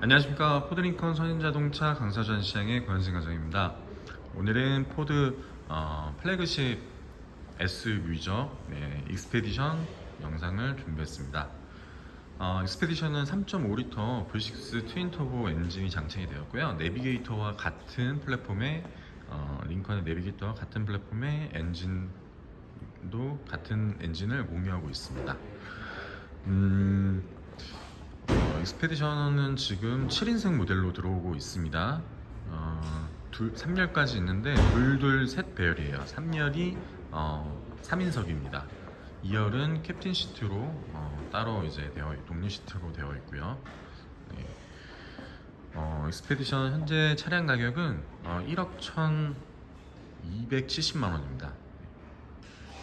안녕하십니까 포드링컨 선인자동차 강사전 시장의 권현승 과장입니다. 오늘은 포드 어, 플래그십 SUV죠. 네, 익스페디션 영상을 준비했습니다. 어, 익스페디션은 3.5L V6 트윈 터보 엔진이 장착이 되었고요. 내비게이터와 같은 플랫폼에 어, 링컨의 내비게이터와 같은 플랫폼에 엔진도 같은 엔진을 공유하고 있습니다. 음, 어, 익스페디션은 지금 7인승 모델로 들어오고 있습니다. 어, 둘, 3열까지 있는데 둘둘 셋 배열이에요. 3열이 어, 3인석입니다. 2열은 캡틴 시트로 어, 따로 이제 되어 독립 시트로 되어 있고요. 네. 어, 익스페디션 현재 차량 가격은 어, 1억 1,270만 원입니다.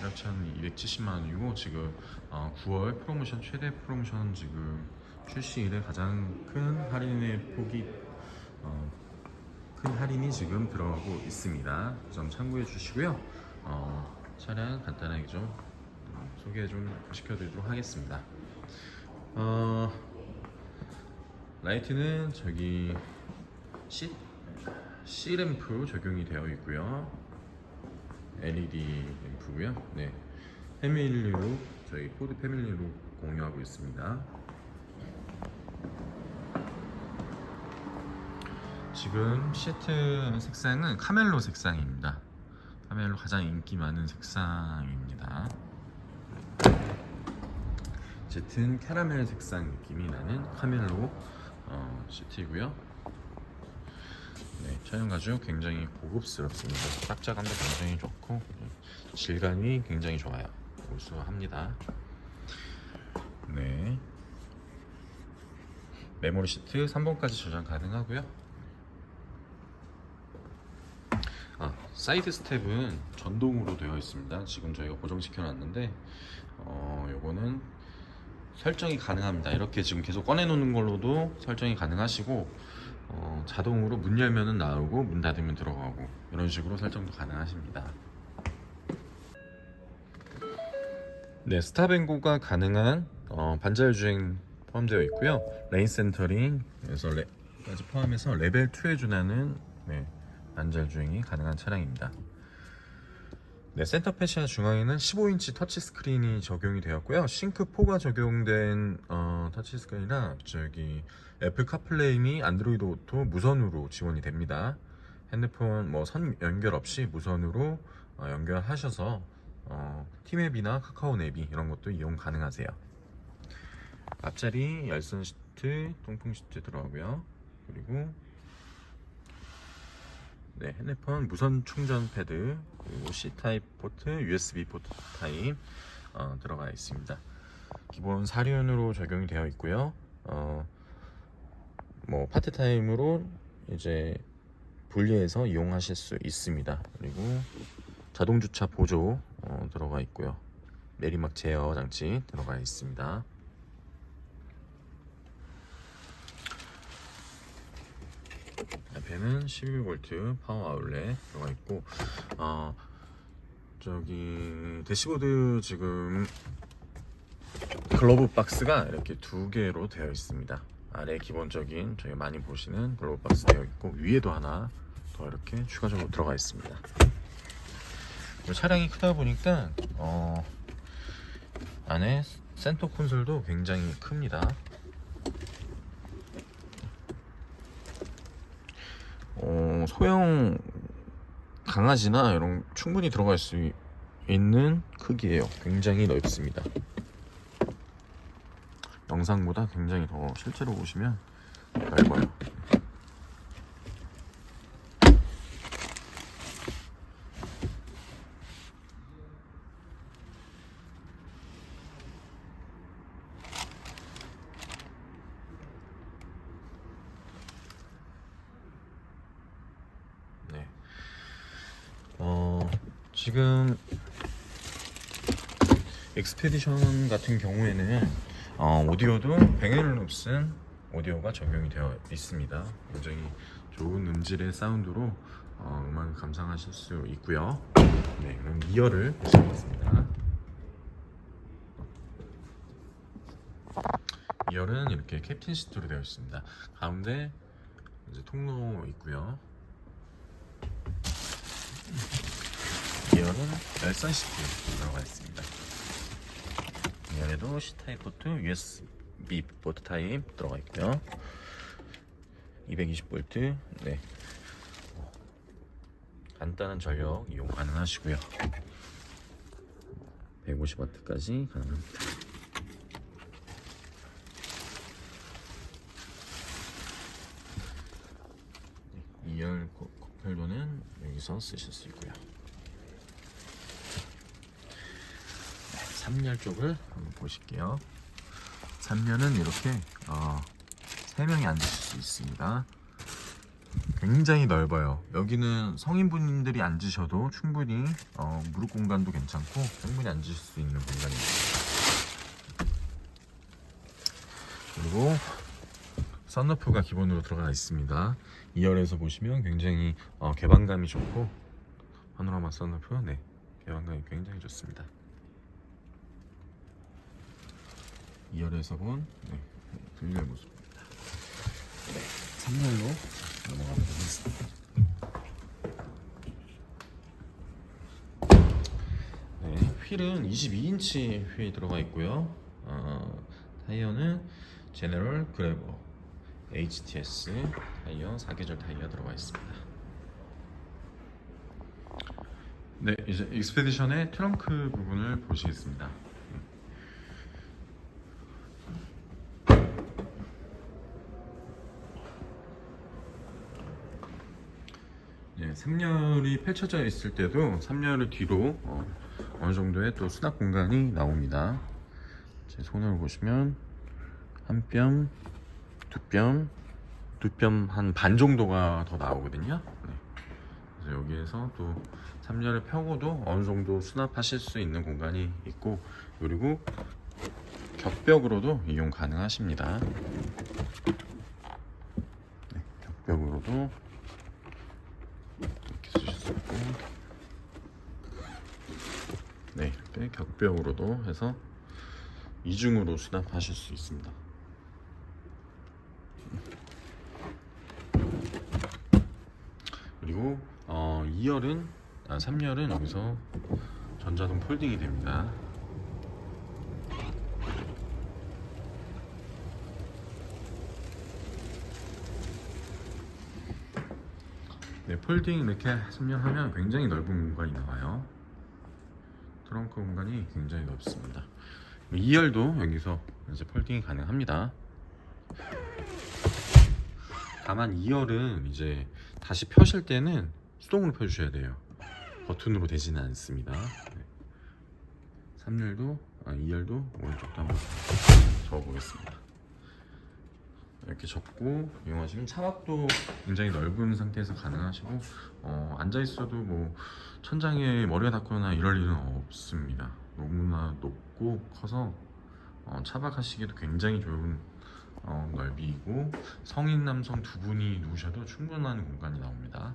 1억 1,270만 원이고 지금 어, 9월 프로모션 최대 프로모션 지금 출시 이래 가장 큰 할인의 폭이 어, 큰 할인이 지금 들어가고 있습니다. 그 점 참고해 주시고요. 어, 차량 간단하게 좀 어, 소개 좀 시켜드리도록 하겠습니다. 어, 라이트는 저기 C, C 램프 적용이 되어 있고요. LED 램프고요. 네, 패밀리로 저희 포드 패밀리로 공유하고 있습니다. 지금 시트 색상은 카멜로 색상입니다. 카멜로 가장 인기 많은 색상입니다. 짙은 캐러멜 색상 느낌이 나는 카멜로 어, 시트이고요. 네, 촬영 가죽 굉장히 고급스럽습니다. 짝짝함도 굉장히 좋고 질감이 굉장히 좋아요. 우수합니다. 네. 메모리 시트 3번까지 저장 가능하고요. 아, 사이드 스텝은 전동으로 되어 있습니다. 지금 저희가 고정시켜 놨는데 어, 요거는 설정이 가능합니다. 이렇게 지금 계속 꺼내 놓는 걸로도 설정이 가능하시고 어, 자동으로 문 열면은 나오고 문 닫으면 들어가고 이런 식으로 설정도 가능하십니다. 네, 스탑앤고가 가능한 어, 반자율 주행 포함되어 있고요. 레인 센터링에서 레까지 포함해서 레벨 2에 준하는 네, 반자율 주행이 가능한 차량입니다. 네, 센터 패시아 중앙에는 15인치 터치 스크린이 적용이 되었고요. 싱크 4가 적용된 어, 터치 스크린이라 저기 애플 카플레이 및 안드로이드 오토 무선으로 지원이 됩니다. 핸드폰 뭐 선 연결 없이 무선으로 어, 연결하셔서 어, 티맵이나 카카오 앱이 이런 것도 이용 가능하세요. 앞자리 열선 시트, 통풍 시트 들어가고요. 그리고 네, 핸드폰 무선 충전 패드 그리고 C 타입 포트, USB 포트 타입 어, 들어가 있습니다. 기본 사륜으로 적용이 되어 있고요. 어, 뭐 파트 타임으로 이제 분리해서 이용하실 수 있습니다. 그리고 자동 주차 보조 어, 들어가 있고요. 내리막 제어 장치 들어가 있습니다. 옆에는 12V 파워 아울렛 들어가 있고 어 저기 대시보드 지금 글로브 박스가 이렇게 두 개로 되어 있습니다. 아래 기본적인 저희 많이 보시는 글로브 박스 되어 있고 위에도 하나 더 이렇게 추가적으로 들어가 있습니다. 차량이 크다 보니까 어 안에 센터 콘솔도 굉장히 큽니다. 어, 소형 강아지나 이런 충분히 들어갈 수 이- 있는 크기예요. 굉장히 넓습니다. 영상보다 굉장히 더 실제로 보시면 넓어요. 네. 어, 지금 엑스페디션 같은 경우에는 어, 오디오도 뱅앤올uf슨 오디오가 적용이 되어 있습니다. 굉장히 좋은 음질의 사운드로 어, 음악을 감상하실 수 있고요. 네, 그럼 2열을 보시겠습니다. 2열은 이렇게 캡틴 시트로 되어 있습니다. 가운데 이제 통로 있고요. 2열은 열선 시트 들어가 있습니다. 2열에도 C 타입 포트, USB 포트 타입 들어가 있고요. 220V, 네. 간단한 전력 이용 가능하시고요. 150W까지 가능합니다. 2열 코펠로는 여기서 쓰실 수 있고요. 3열 쪽을 한번 보실게요. 3열은 이렇게 어, 3명이 앉으실 수 있습니다. 굉장히 넓어요. 여기는 성인분들이 앉으셔도 충분히 어, 무릎 공간도 괜찮고 충분히 앉으실 수 있는 공간입니다. 그리고 썬루프가 기본으로 들어가 있습니다. 2열에서 보시면 굉장히 어, 개방감이 좋고 파노라마 썬루프 네 개방감이 굉장히 좋습니다. 2열에서 본 네, 분리의 모습입니다. 네, 3열로 넘어가면 되겠습니다. 네, 휠은 22인치 휠이 들어가 있고요. 어, 타이어는 제네럴 그래버 HTS 타이어 4계절 타이어 들어가 있습니다. 네, 이제 익스페디션의 트렁크 부분을 보시겠습니다. 3열이 펼쳐져 있을 때도 3열을 뒤로 어, 어느 정도의 또 수납 공간이 나옵니다. 제 손을 보시면 한 뼘, 두 뼘, 두 뼘 한 반 정도가 더 나오거든요. 네. 그래서 여기에서 또 3열을 펴고도 어느 정도 수납하실 수 있는 공간이 있고 그리고 격벽으로도 이용 가능하십니다. 네, 격벽으로도 이렇게 쓰실 수 있고 격벽으로도 해서 이중으로 수납하실 수 있습니다. 그리고 어, 2열은 아, 3열은 여기서 전자동 폴딩이 됩니다. 네, 폴딩 이렇게 설명하면 굉장히 넓은 공간이 나와요. 트렁크 공간이 굉장히 넓습니다. 2열도 여기서 이제 폴딩이 가능합니다. 다만 2열은 이제 다시 펴실 때는 수동으로 펴주셔야 돼요. 버튼으로 되지는 않습니다. 네. 3열도, 아, 2열도 오른쪽도 한번 접어보겠습니다. 이렇게 접고 이용하시면 차박도 굉장히 넓은 상태에서 가능하시고 어, 앉아 있어도 뭐 천장에 머리가 닿거나 이럴 일은 없습니다. 너무나 높고 커서 어, 차박하시기에도 굉장히 좋은 어, 넓이이고 성인 남성 두 분이 누우셔도 충분한 공간이 나옵니다.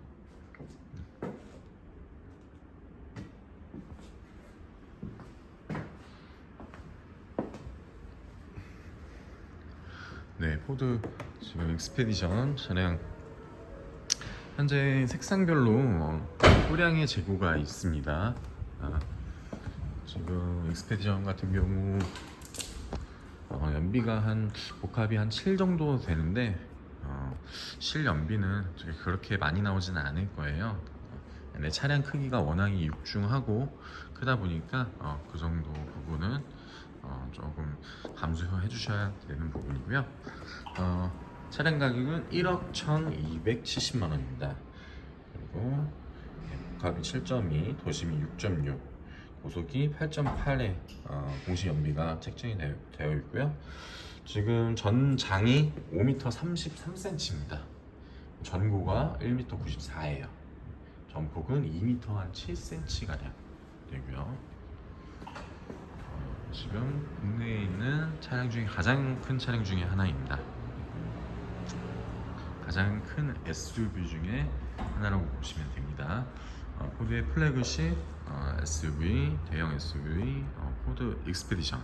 네, 포드 지금 익스페디션 차량 현재 색상별로 어, 소량의 재고가 있습니다. 아, 지금 익스페디션 같은 경우 어, 연비가 한 복합이 한 7 정도 되는데 어, 실 연비는 그렇게 많이 나오지는 않을 거예요. 근데 차량 크기가 워낙에 육중하고 크다 보니까 어, 그 정도 부분은 어, 조금 감수해 주셔야 되는 부분이고요. 어, 차량 가격은 1억 1,270만 원입니다. 그리고 복합이 7.2, 도심이 6.6, 고속이 8.8의 어, 공시 연비가 책정이 되어, 되어 있고요. 지금 전장이 5m 33cm입니다. 전고가 1m 94예요. 전폭은 2m 한 7cm 가량 되고요. 어, 지금 국내에 있는 차량 중에 가장 큰 차량 중에 하나입니다. 가장 큰 SUV 중에 하나라고 보시면 됩니다. 어, 포드의 플래그십 어, SUV, 대형 SUV, 어, 포드 익스페디션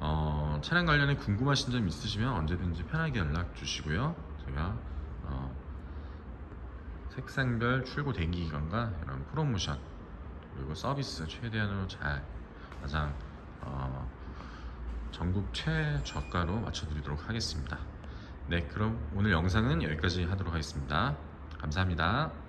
어, 차량 관련해 궁금하신 점 있으시면 언제든지 편하게 연락 주시고요. 제가 어, 색상별 출고 대기 기간과 이런 프로모션 그리고 서비스 최대한으로 잘 가장 어, 전국 최저가로 맞춰드리도록 하겠습니다. 네, 그럼 오늘 영상은 여기까지 하도록 하겠습니다. 감사합니다.